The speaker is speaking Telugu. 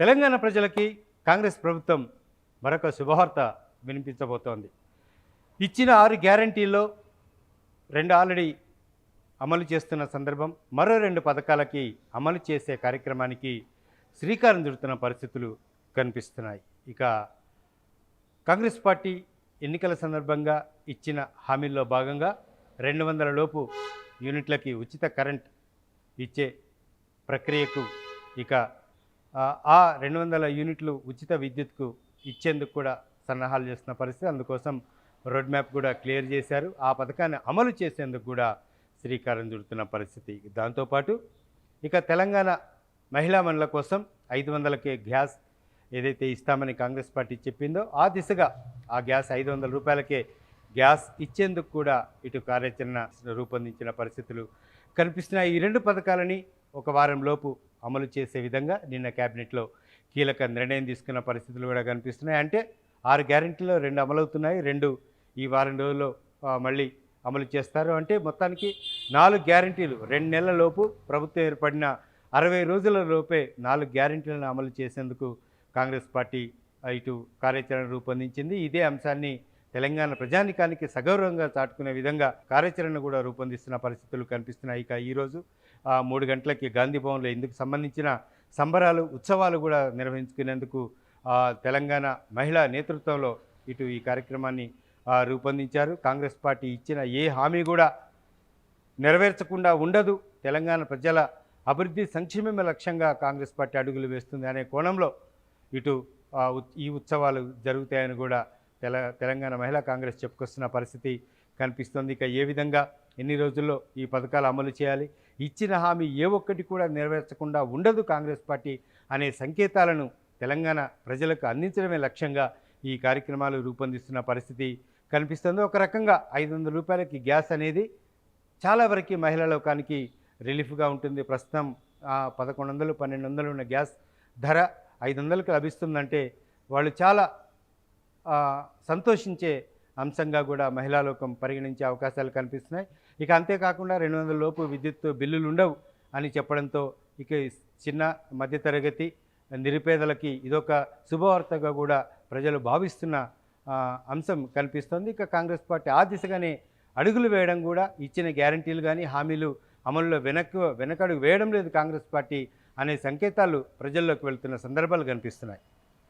తెలంగాణ ప్రజలకి కాంగ్రెస్ ప్రభుత్వం మరొక శుభవార్త వినిపించబోతోంది. ఇచ్చిన ఆరు గ్యారంటీల్లో రెండు ఆల్రెడీ అమలు చేస్తున్న సందర్భం మరో రెండు పథకాలకి అమలు చేసే కార్యక్రమానికి శ్రీకారం చుడుతున్న పరిస్థితులు కనిపిస్తున్నాయి. ఇక కాంగ్రెస్ పార్టీ ఎన్నికల సందర్భంగా ఇచ్చిన హామీల్లో భాగంగా రెండు వందల లోపు యూనిట్లకి ఉచిత కరెంట్ ఇచ్చే ప్రక్రియకు ఇక ఆ, రెండు వందల యూనిట్లు ఉచిత విద్యుత్కు ఇచ్చేందుకు కూడా సన్నాహాలు చేస్తున్న పరిస్థితి. అందుకోసం రోడ్ మ్యాప్ కూడా క్లియర్ చేశారు. ఆ పథకాన్ని అమలు చేసేందుకు కూడా శ్రీకారం చుడుతున్న పరిస్థితి. దాంతోపాటు ఇక తెలంగాణ మహిళా మనుల కోసం ఐదు వందలకే గ్యాస్ ఏదైతే ఇస్తామని కాంగ్రెస్ పార్టీ చెప్పిందో ఆ దిశగా ఆ గ్యాస్ ఐదు వందల రూపాయలకే గ్యాస్ ఇచ్చేందుకు కూడా ఇటు కార్యాచరణ రూపొందించిన పరిస్థితులు కనిపిస్తున్నాయి. ఈ రెండు పథకాలని ఒక వారం లోపు అమలు చేసే విధంగా నిన్న కేబినెట్లో కీలక నిర్ణయం తీసుకున్న పరిస్థితులు కూడా కనిపిస్తున్నాయి. అంటే ఆరు గ్యారెంటీలో రెండు అమలవుతున్నాయి. రెండు ఈ వారం రోజుల్లో మళ్ళీ అమలు చేస్తారు. అంటే మొత్తానికి నాలుగు గ్యారెంటీలు రెండు నెలల లోపు ప్రభుత్వం ఏర్పడిన అరవై రోజుల లోపే నాలుగు గ్యారెంటీలను అమలు చేసేందుకు కాంగ్రెస్ పార్టీ ఇటు కార్యాచరణ రూపొందించింది. ఇదే అంశాన్ని తెలంగాణ ప్రజానికానికి సగౌరవంగా చాటుకునే విధంగా కార్యాచరణ కూడా రూపొందిస్తున్న పరిస్థితులు కనిపిస్తున్నాయి. ఇక ఈరోజు ఆ, మూడు గంటలకి గాంధీ భవన్లో ఇందుకు సంబంధించిన సంబరాలు ఉత్సవాలు కూడా నిర్వహించుకునేందుకు తెలంగాణ మహిళా నేతృత్వంలో ఇటు ఈ కార్యక్రమాన్ని రూపొందించారు. కాంగ్రెస్ పార్టీ ఇచ్చిన ఏ హామీ కూడా నెరవేర్చకుండా ఉండదు. తెలంగాణ ప్రజల అభివృద్ధి సంక్షేమమే లక్ష్యంగా కాంగ్రెస్ పార్టీ అడుగులు వేస్తుంది అనే కోణంలో ఇటు ఈ ఉత్సవాలు జరుగుతాయని కూడా తెల తెలంగాణ మహిళా కాంగ్రెస్ చెప్పుకొస్తున్న పరిస్థితి కనిపిస్తుంది. ఇక ఏ విధంగా ఎన్ని రోజుల్లో ఈ పథకాలు అమలు చేయాలి? ఇచ్చిన హామీ ఏ ఒక్కటి కూడా నెరవేర్చకుండా ఉండదు కాంగ్రెస్ పార్టీ అనే సంకేతాలను తెలంగాణ ప్రజలకు అందించడమే లక్ష్యంగా ఈ కార్యక్రమాలు రూపొందిస్తున్న పరిస్థితి కనిపిస్తుంది. ఒక రకంగా ఐదు వందల రూపాయలకి గ్యాస్ అనేది చాలా వరకు మహిళా లోకానికి రిలీఫ్గా ఉంటుంది. ప్రస్తుతం పదకొండు వందలు పన్నెండు వందలు ఉన్న గ్యాస్ ధర ఐదు వందలకు లభిస్తుందంటే వాళ్ళు చాలా సంతోషించే అంశంగా కూడా మహిళా లోకం పరిగణించే అవకాశాలు కనిపిస్తున్నాయి. ఇక అంతేకాకుండా రెండు వందల లోపు విద్యుత్ బిల్లులు ఉండవు అని చెప్పడంతో ఇక చిన్న మధ్యతరగతి నిరుపేదలకి ఇదొక శుభవార్తగా కూడా ప్రజలు భావిస్తున్న అంశం కనిపిస్తోంది. ఇక కాంగ్రెస్ పార్టీ ఆ దిశగానే అడుగులు వేయడం కూడా ఇచ్చిన గ్యారంటీలు కానీ హామీలు అమలులో వెనక్కు వెనకడుగు వేయడం లేదు కాంగ్రెస్ పార్టీ అనే సంకేతాలు ప్రజల్లోకి వెళ్తున్న సందర్భాలు కనిపిస్తున్నాయి.